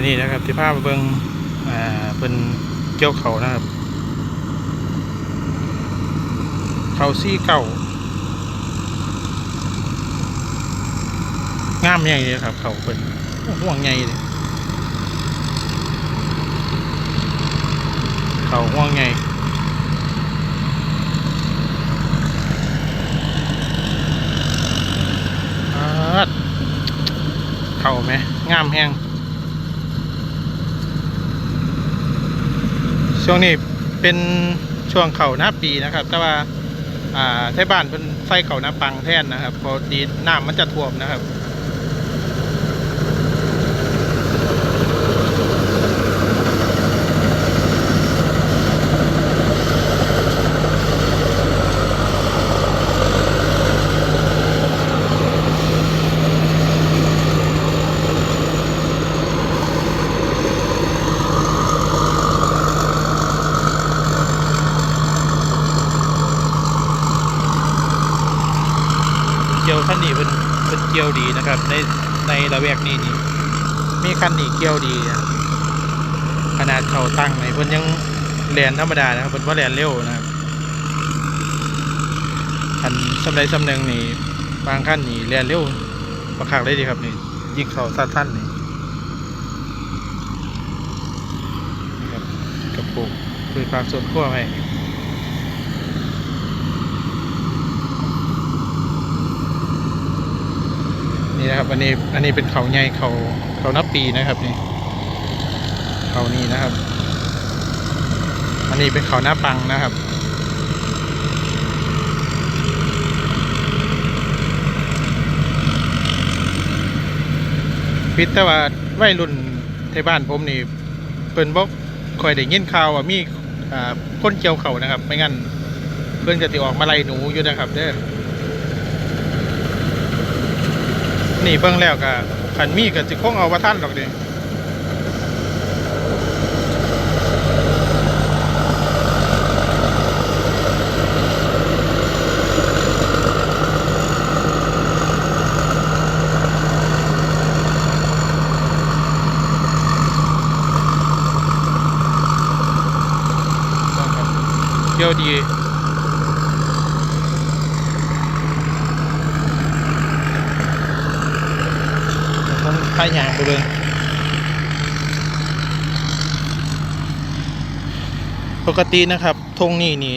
มานี่นะครับที่ภาพเบิ่งอ่าเป็นเกี่ยวเขานะครับ เขาซี่เก่างามใหญ่เลยครับ เขาเป็นห่วงใหญ่เลยเขาห่วงใหญ่เข่าไหมงามแห้ง ช่วงนี้เป็นช่วงเข่าหน้าปีนะครับ แต่ว่าอ่าไทบ้านเป็นไส้เขาน้าปังแท่นนะครับ พอดีน้ำมันจะท่วมนะครับ เกียวขั้นนี้เป็นเป็นเกียวดีนะครับ ในในระแวกนี้นี่มีคันนี้เกียวดีนะขนาดเขาตั้งไหนเพิ่นยังแลนธรรมดานะครับเพิ่นว่าแลนเร็วนะครับคันสำใดสำหนึ่งนี่บางขั้นนี่แลนเร็วประคักเลยดีครับนี่ยิงเขาสั้นๆนี่นี่ครับกระปุกคือความส่วนขั้วให้ นี่นะครับ อันนี้อันนี้เป็นเขาใหญ่เขาเขานับปีนะครับนี่เขานี่นะครับ อันนี้เป็นเขาหน้าปังนะครับพิษแต่ว่าวัยรุ่นในบ้านผมนี่เพิ่นบอกคอยได้ยินข่าวว่ามีอ่าคนเกี่ยวเขานะครับ ไม่งั้นเพิ่นจะติออกมาไล่หนูอยู่นะครับเด้อ นี่เบิ่งแล้วก็ขันมีก็สิคงเอาว่าท่านดอกดิเที่ยวดี ผมพายางไปเลยปกตินะครับทงนี่นี่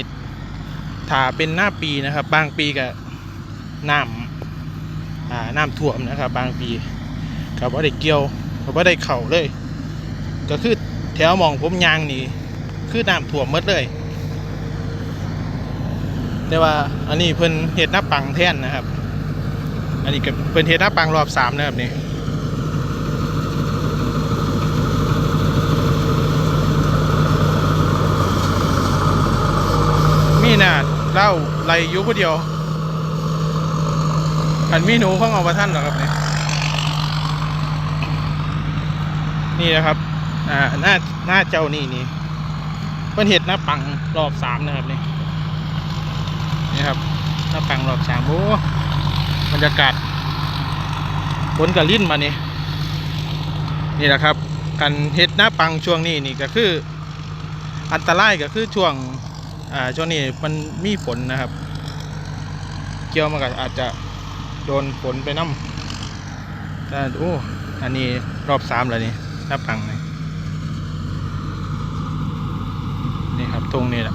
ถาเป็นหน้าปีนะครับ บางปีก็น้ำอ่าน้ำท่วมนะครับ บางปีกับว่าได้เกี่ยวกับว่าได้เข่าเลย ก็คือแถวมองผมยางนี่คือน้ำท่วมมดเลย แต่ว่าอันนี้เพิ่นเห็ดหน้าปังแท่นนะครับ อันนี้ก็เพิ่นเห็ดหน้าปังรอบสามนะครับนี่ น่ะเล่าไรยุผู้เดียวอันมีหนูของเอามาท่านเหรอครับเนี่ยนี่นะครับ อ่าหน้าหน้าเจ้านี่นี่เป็นเห็ดหน้าปังรอบสามนะครับนี่นี่ครับหน้าปังรอบสามโอ้บรรยากาศฝนกับลิ้นมานี่นี่แหละครับการเห็ดหน้าปังช่วงนี้นี่ก็คือ อันตรายก็คือช่วง อ่าช่วงนี้มันมีฝนนะครับ เกี่ยวมันก็อาจจะโดนฝนไปน้ำแต่โอ้อันนี้รอบสามแล้วนี่หน้าปังนี่นี่ครับตรงนี้แหละ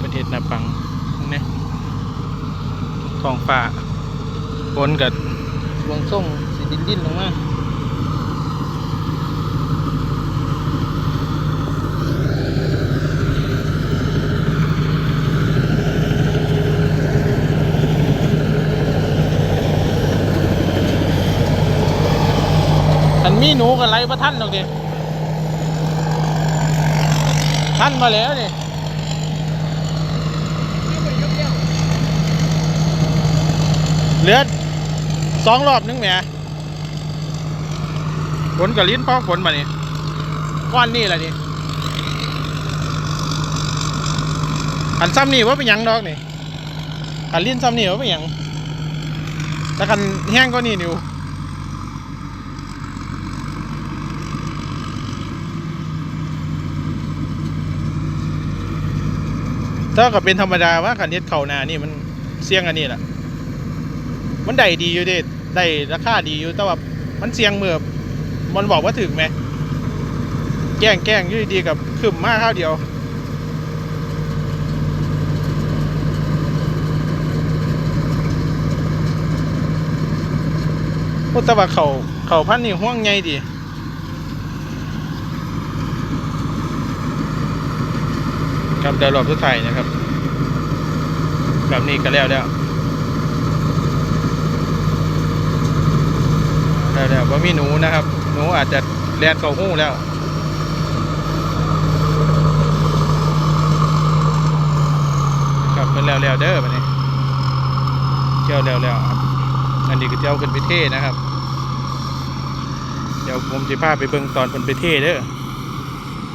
ประเทศหน้าปังตรงนี้ท้องฟ้าฝนกับวงส่งสีดินดินลงมา มีหนูกับไรประท่านดอกดิท่านมาแล้วนี่เลือสองรอบนึงแหมฝนกับลิ้นพ้องฝนมานี่ก้อนนี่แหละนี่อันซ้ำนี่ว่าเป็นยังดอกนี่อันลิ้นซ้ำนี่ว่าเป็นยังแต่คันแห้งก็นี่นิว ถ้าก็เป็นธรรมดาว่าคันเฮ็ดเข้านานี่มันเสี่ยงอันนี้แหละมันได้ดีอยู่เด้ได้ราคาดีอยู่แต่ว่ามันเสี่ยงเมื่อมันบอกว่าถึงไหมแกล้งแกล้งยู่ดีกับขึ้นมากข้าวเดียวโอ้แต่ว่าเขาเขาพันนี่ห่วงไงดี ครับเดี๋ยวรอบสุดท้ายนะครับแบบนี้ก็แล้วแล้วแล้วแล้วว่ามีหนูนะครับ หนูอาจจะแลนเข้าหู้แล้วครับเป็นแล้วแล้วเด้อบัดนี้เที่ยวแล้วแล้วครับอันนี้ก็เที่ยวขึ้นไปเท่นะครับ เดี๋ยวผมจะพาไปเบิ่งตอนเพิ่นไปเท่เด้อ